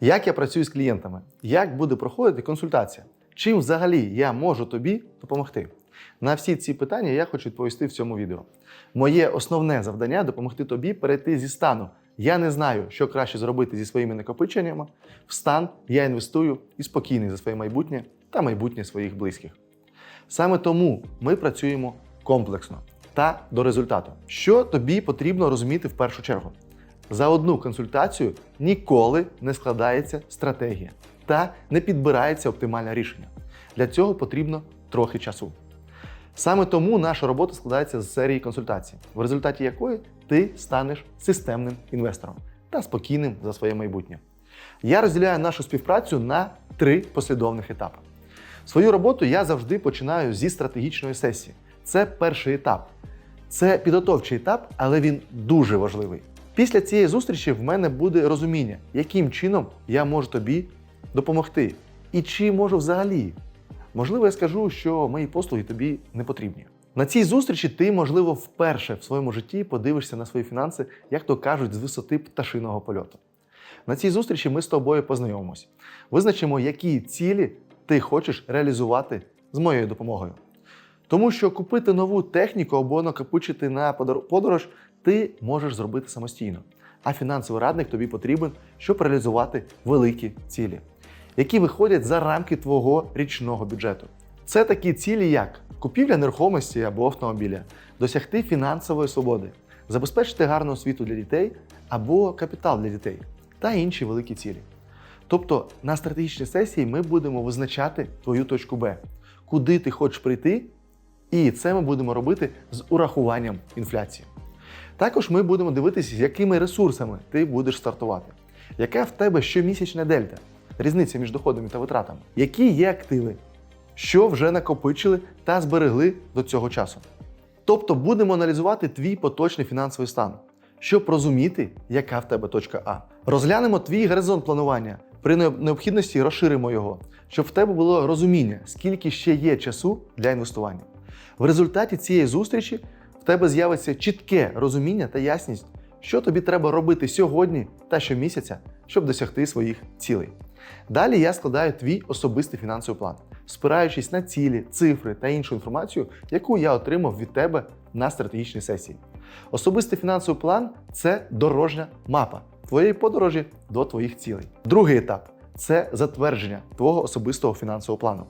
Як я працюю з клієнтами? Як буде проходити консультація? Чим взагалі я можу тобі допомогти? На всі ці питання я хочу відповісти в цьому відео. Моє основне завдання допомогти тобі перейти зі стану. Я не знаю, що краще зробити зі своїми накопиченнями. В стан я інвестую і спокійний за своє майбутнє та майбутнє своїх близьких. Саме тому ми працюємо комплексно та до результату. Що тобі потрібно розуміти в першу чергу? За одну консультацію ніколи не складається стратегія та не підбирається оптимальне рішення. Для цього потрібно трохи часу. Саме тому наша робота складається з серії консультацій, в результаті якої ти станеш системним інвестором та спокійним за своє майбутнє. Я розділяю нашу співпрацю на три послідовних етапи. Свою роботу я завжди починаю зі стратегічної сесії. Це перший етап. Це підготовчий етап, але він дуже важливий. Після цієї зустрічі в мене буде розуміння, яким чином я можу тобі допомогти, і чи можу взагалі. Можливо, я скажу, що мої послуги тобі не потрібні. На цій зустрічі ти, можливо, вперше в своєму житті подивишся на свої фінанси, як то кажуть, з висоти пташиного польоту. На цій зустрічі ми з тобою познайомимось, визначимо, які цілі ти хочеш реалізувати з моєю допомогою. Тому що купити нову техніку або накопичити на подорож ти можеш зробити самостійно. А фінансовий радник тобі потрібен, щоб реалізувати великі цілі, які виходять за рамки твого річного бюджету. Це такі цілі, як купівля нерухомості або автомобіля, досягти фінансової свободи, забезпечити гарну освіту для дітей або капітал для дітей та інші великі цілі. Тобто на стратегічній сесії ми будемо визначати твою точку Б, куди ти хочеш прийти, і це ми будемо робити з урахуванням інфляції. Також ми будемо дивитися, з якими ресурсами ти будеш стартувати, яка в тебе щомісячна дельта, різниця між доходами та витратами, які є активи, що вже накопичили та зберегли до цього часу. Тобто будемо аналізувати твій поточний фінансовий стан, щоб розуміти, яка в тебе точка А. Розглянемо твій горизонт планування. При необхідності розширимо його, щоб в тебе було розуміння, скільки ще є часу для інвестування. В результаті цієї зустрічі в тебе з'явиться чітке розуміння та ясність, що тобі треба робити сьогодні та щомісяця, щоб досягти своїх цілей. Далі я складаю твій особистий фінансовий план, спираючись на цілі, цифри та іншу інформацію, яку я отримав від тебе на стратегічній сесії. Особистий фінансовий план це дорожня мапа твоєї подорожі до твоїх цілей. Другий етап це затвердження твого особистого фінансового плану.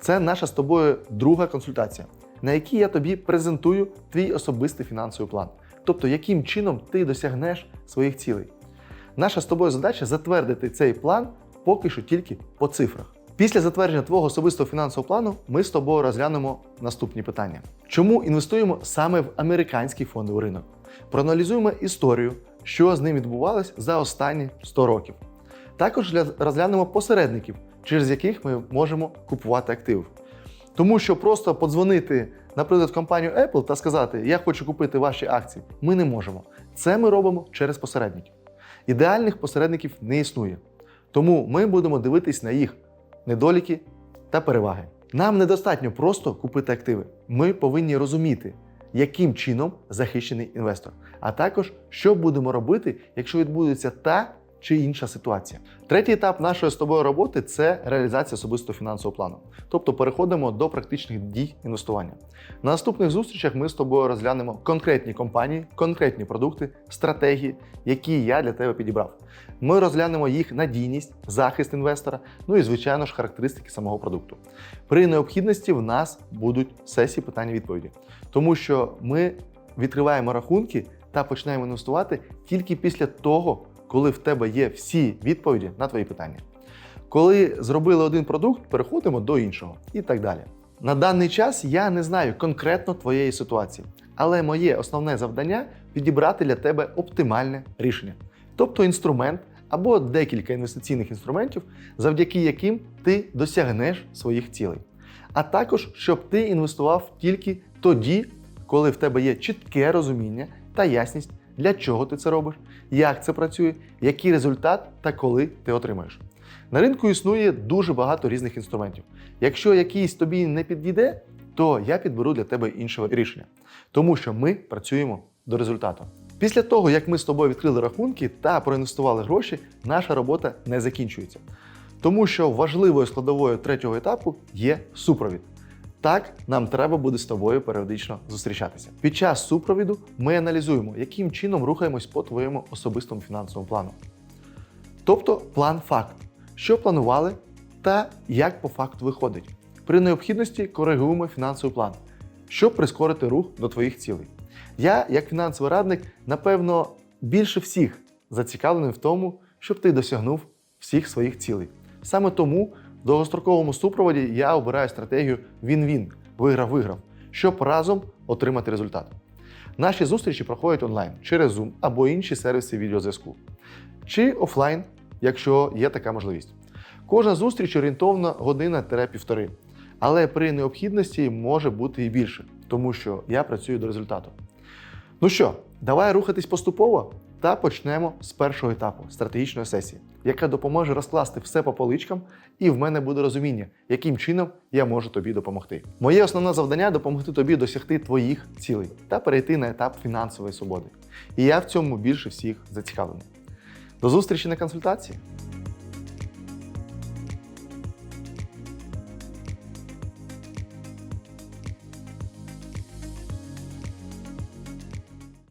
Це наша з тобою друга консультація, на якій я тобі презентую твій особистий фінансовий план, тобто яким чином ти досягнеш своїх цілей. Наша з тобою задача затвердити цей план поки що тільки по цифрах. Після затвердження твого особистого фінансового плану ми з тобою розглянемо наступні питання: чому інвестуємо саме в американський фондовий ринок? Проаналізуємо історію, що з ним відбувалось за останні 100 років. Також розглянемо посередників, через яких ми можемо купувати активи. Тому що просто подзвонити, наприклад, в компанію Apple та сказати, я хочу купити ваші акції, ми не можемо. Це ми робимо через посередників. Ідеальних посередників не існує. Тому ми будемо дивитись на їх недоліки та переваги. Нам недостатньо просто купити активи. Ми повинні розуміти, яким чином захищений інвестор, а також що будемо робити, якщо відбудеться та чи інша ситуація. Третій етап нашої з тобою роботи це реалізація особистого фінансового плану. Тобто переходимо до практичних дій інвестування. На наступних зустрічах ми з тобою розглянемо конкретні компанії, конкретні продукти, стратегії, які я для тебе підібрав. Ми розглянемо їх надійність, захист інвестора, ну і звичайно ж характеристики самого продукту. При необхідності в нас будуть сесії питання-відповіді, тому що ми відкриваємо рахунки та починаємо інвестувати тільки після того, коли в тебе є всі відповіді на твої питання. Коли зробили один продукт, переходимо до іншого і так далі. На даний час я не знаю конкретно твоєї ситуації, але моє основне завдання підібрати для тебе оптимальне рішення, тобто інструмент або декілька інвестиційних інструментів, завдяки яким ти досягнеш своїх цілей. А також щоб ти інвестував тільки тоді, коли в тебе є чітке розуміння та ясність, для чого ти це робиш, як це працює, який результат та коли ти отримаєш. На ринку існує дуже багато різних інструментів. Якщо якийсь тобі не підійде, то я підберу для тебе інше рішення, тому що ми працюємо до результату. Після того, як ми з тобою відкрили рахунки та проінвестували гроші, наша робота не закінчується. Тому що важливою складовою третього етапу є супровід. Так, нам треба буде з тобою періодично зустрічатися. Під час супровіду ми аналізуємо, яким чином рухаємось по твоєму особистому фінансовому плану. Тобто план факт, що планували та як по факту виходить. При необхідності коригуємо фінансовий план, щоб прискорити рух до твоїх цілей. Я, як фінансовий радник, напевно, більше всіх зацікавлений в тому, щоб ти досягнув всіх своїх цілей. Саме тому в довгостроковому супроводі я обираю стратегію він-він, виграв-виграв, щоб разом отримати результат. Наші зустрічі проходять онлайн через Zoom або інші сервіси відеозв'язку, чи офлайн, якщо є така можливість. Кожна зустріч орієнтовно година-півтори, але при необхідності може бути і більше, тому що я працюю до результату. Ну що, давай рухатись поступово та почнемо з першого етапу стратегічної сесії, яка допоможе розкласти все по поличкам, і в мене буде розуміння, яким чином я можу тобі допомогти. Моє основне завдання допомогти тобі досягти твоїх цілей та перейти на етап фінансової свободи. І я в цьому більше всіх зацікавлений. До зустрічі на консультації!